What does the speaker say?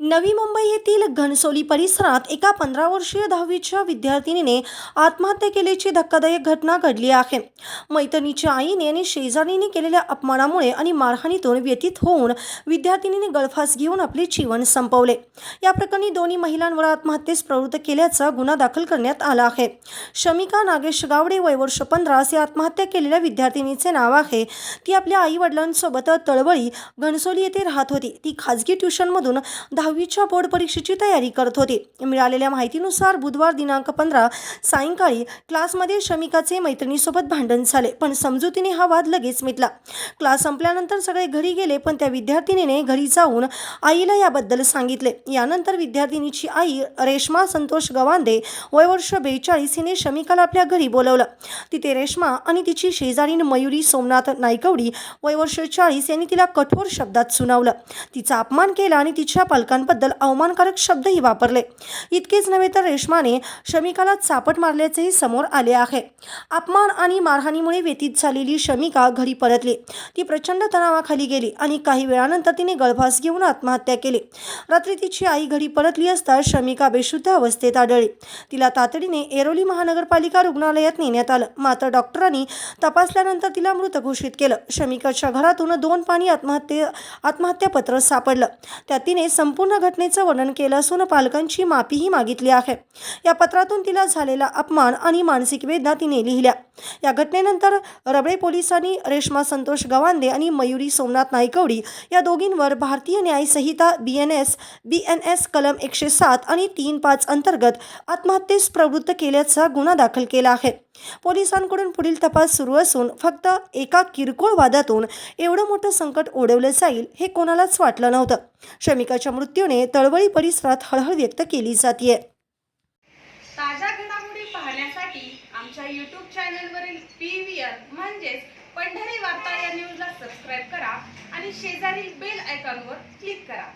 नवी मुंबई येथील घनसोली परिसरात एका पंधरा वर्षीय दहावीच्या विद्यार्थिनीने आत्महत्या केल्याची धक्कादायक घटना घडली आहे. मैत्रिणीच्या आईने आणि शेजारीने केलेल्या अपमानामुळे आणि मारहाणीतून व्यतीत होऊन विद्यार्थिनीने गळफास घेऊन आपले जीवन संपवले. या प्रकरणी दोन्ही महिलांवर आत्महत्येस प्रवृत्त केल्याचा गुन्हा दाखल करण्यात आला आहे. शमिका नागेश गावडे वय वर्ष पंधरा असे आत्महत्या केलेल्या विद्यार्थिनीचे नाव आहे. ती आपल्या आई वडिलांसोबत तळवळी घनसोली येथे राहत होती. ती खाजगी ट्युशनमधून दहावीच्या बोर्ड परीक्षेची तयारी करत होते. मिळालेल्या माहितीनुसार बुधवार दिनांक पंधरा सायंकाळी क्लासमध्ये शमिकाचे मैत्रिणीसोबत भांडण झाले पण समजुतीने हा वाद लगेच मिटला. क्लास संपल्यानंतर सगळे घरी गेले पण त्या विद्यार्थिनीने घरी जाऊन आईला याबद्दल सांगितले. यानंतर विद्यार्थिनीची आई रेश्मा संतोष गवांदे वय वर्ष बेचाळीस हिने शमिकाला आपल्या घरी बोलवलं. तिथे रेश्मा आणि तिची शेजारीण मयुरी सोमनाथ नायकवडी वय वर्ष चाळीस यांनी तिला कठोर शब्दात सुनावलं. तिचा अपमान केला आणि तिच्या पालकांबद्दल अवमानकारक शब्दही वापरले. इतकेच नव्हे तर रेश्माने शमिकाला चापट मारल्याचेही समोर आले आहे. अपमान आणि मारहाणीमुळे व्यतीत झालेली शमिका घरी परतली. ती प्रचंड तणावाखाली गेली आणि काही वेळानंतर तिने गळफास घेऊन आत्महत्या केली. रात्री तिची आई घरी परतली असता शमिका बेशुद्ध अवस्थेत आढळली. तिला तातडीने एरोली महानगरपालिका रुग्णालयात नेण्यात आलं. मात्र डॉक्टरांनी तपासल्यानंतर तिला मृत घोषित केलं. शमिकाच्या घरातून दोन पाणी आत्महत्ये आत्महत्यापत्र सापडलं. त्यात तिने संपूर्ण घटनेचं वर्णन केलं असून पालकांची माफीही मागितली आहे. या पत्रातून तिला झालेला अपमान आणि मानसिक वेदना तिने लिहिल्या. या घटनेनंतर रबळे पोलिसांनी रेश्मा संतोष गवांदे आणि मयुरी सोमनाथ नायकवडी या दोघींवर भारतीय न्याय संहिता B N S B N S कलम एकशे सात आणि तीन पाच अंतर्गत आत्महत्येस प्रवृत्त केल्याचा गुन्हा दाखल केला आहे. पोलिसांकडून पुढील तपास सुरू असून फक्त एका किरकोळ वादातून एवढं मोठं संकट ओढवलं जाईल हे कोणालाच वाटलं नव्हतं. श्रमिकाच्या मृत्यूने तळवळी परिसरात हळहळ व्यक्त केली जाते ताज्या घडामोडी पाहण्यासाठी आमच्या यूट्यूब चॅनलवरील पी व्ही आर म्हणजेच पंढरी वार्ता या न्यूजला सबस्क्राईब करा आणि शेजारील बेल आयकॉनवर क्लिक करा.